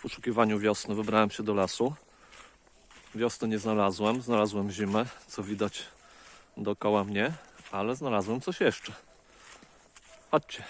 W poszukiwaniu wiosny wybrałem się do lasu. Wiosny nie znalazłem, znalazłem zimę, co widać dookoła mnie, ale znalazłem coś jeszcze. Chodźcie.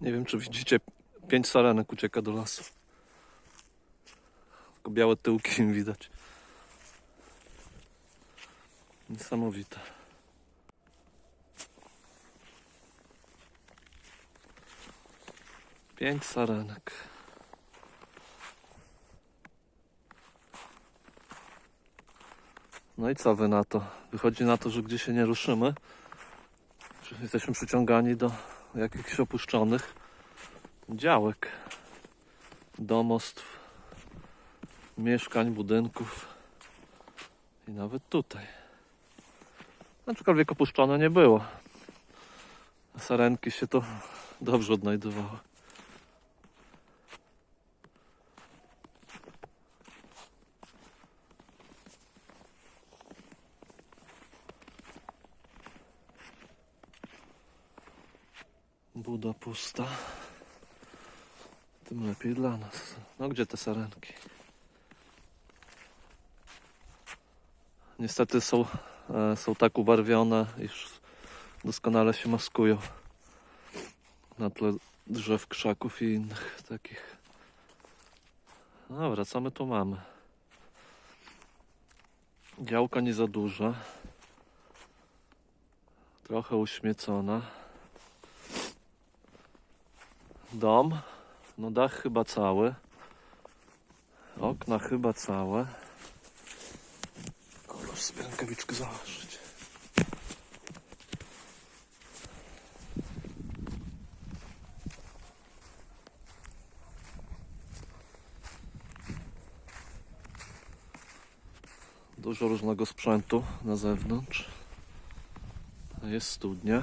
Nie wiem, czy widzicie, pięć sarenek ucieka do lasu. Tylko białe tyłki im widać. Niesamowite. Pięć sarenek. No i co wy na to? Wychodzi na to, że gdzie się nie ruszymy, jesteśmy przyciągani do jakichś opuszczonych działek, domostw, mieszkań, budynków i nawet tutaj. Aczkolwiek opuszczone nie było. Sarenki się to dobrze odnajdowały. Buda pusta. Tym lepiej dla nas. No gdzie te sarenki? Niestety są, e, są tak ubarwione, iż doskonale się maskują na tle drzew, krzaków i innych takich. No Dobra, co tu mamy? Działka nie za duża. Trochę uśmiecona. Dom. No dach chyba cały. Okna chyba całe. Muszę sobie rękawiczkę założyć. Dużo różnego sprzętu na zewnątrz. Jest studnia.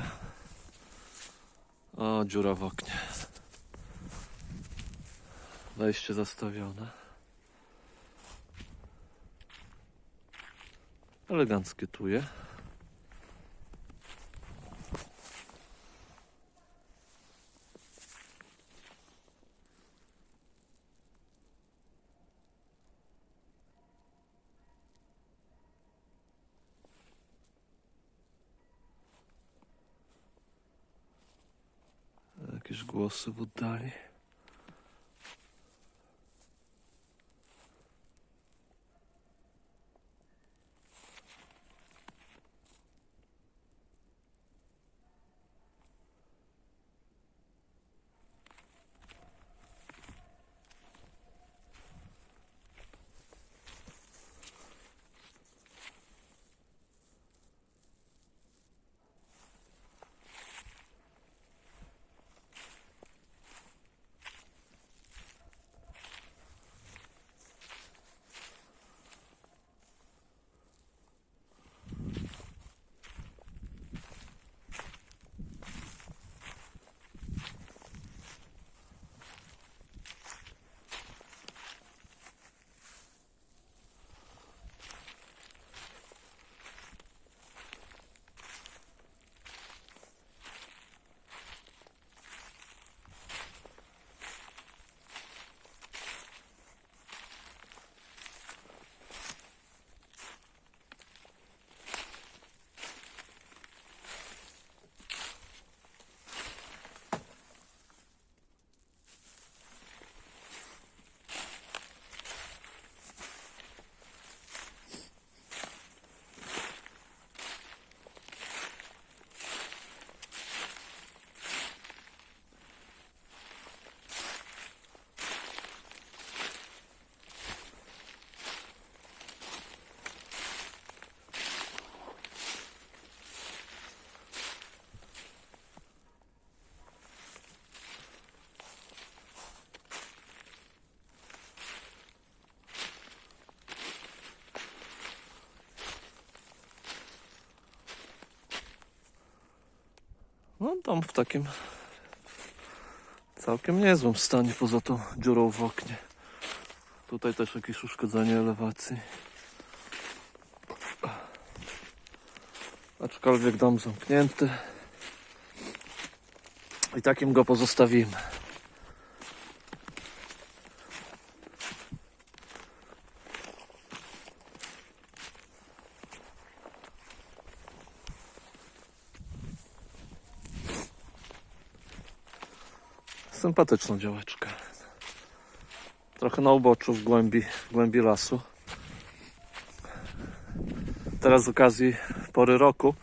O, dziura w oknie. Wejście zastawione. Eleganckie tuje. Jakieś głosy w oddali. No dom w takim całkiem niezłym stanie poza tą dziurą w oknie. Tutaj też jakieś uszkodzenie elewacji. Aczkolwiek dom zamknięty. I takim go pozostawimy. Sympatyczna działeczka. Trochę na uboczu w głębi, w głębi lasu. Teraz z okazji pory roku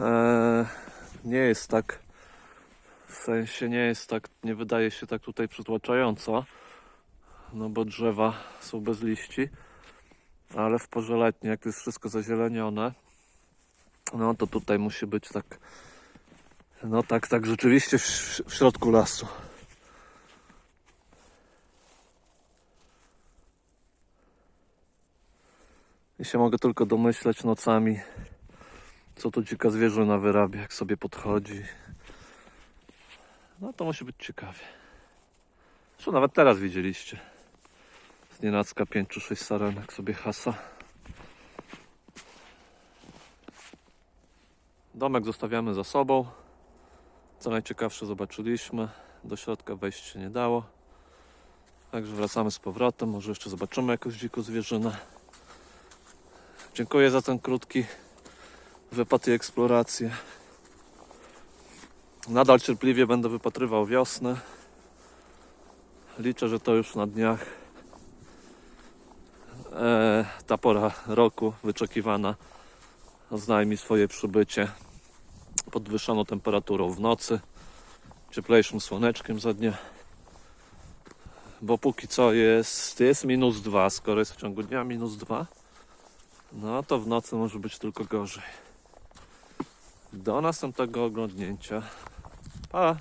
e, nie jest tak, w sensie nie jest tak, nie wydaje się tak tutaj przytłaczająco, no bo drzewa są bez liści, ale w porze letniej, jak jest wszystko zazielenione, no to tutaj musi być tak, no tak, tak rzeczywiście w, w środku lasu. I się mogę tylko domyśleć nocami, co tu dzika zwierzyna wyrabia, jak sobie podchodzi. No to musi być ciekawie. Zresztą nawet teraz widzieliście. Z nienacka 5 czy 6 sarenek sobie hasa. Domek zostawiamy za sobą. Co najciekawsze zobaczyliśmy. Do środka wejść się nie dało. Także wracamy z powrotem. Może jeszcze zobaczymy jakąś dziką zwierzynę. Dziękuję za ten krótki wypad i eksplorację. Nadal cierpliwie będę wypatrywał wiosnę. Liczę, że to już na dniach e, ta pora roku wyczekiwana oznajmi swoje przybycie podwyższoną temperaturą w nocy, cieplejszym słoneczkiem za dnia. Bo póki co jest, jest minus dwa, skoro jest w ciągu dnia minus dwa. No to w nocy może być tylko gorzej. Do następnego oglądnięcia. Pa!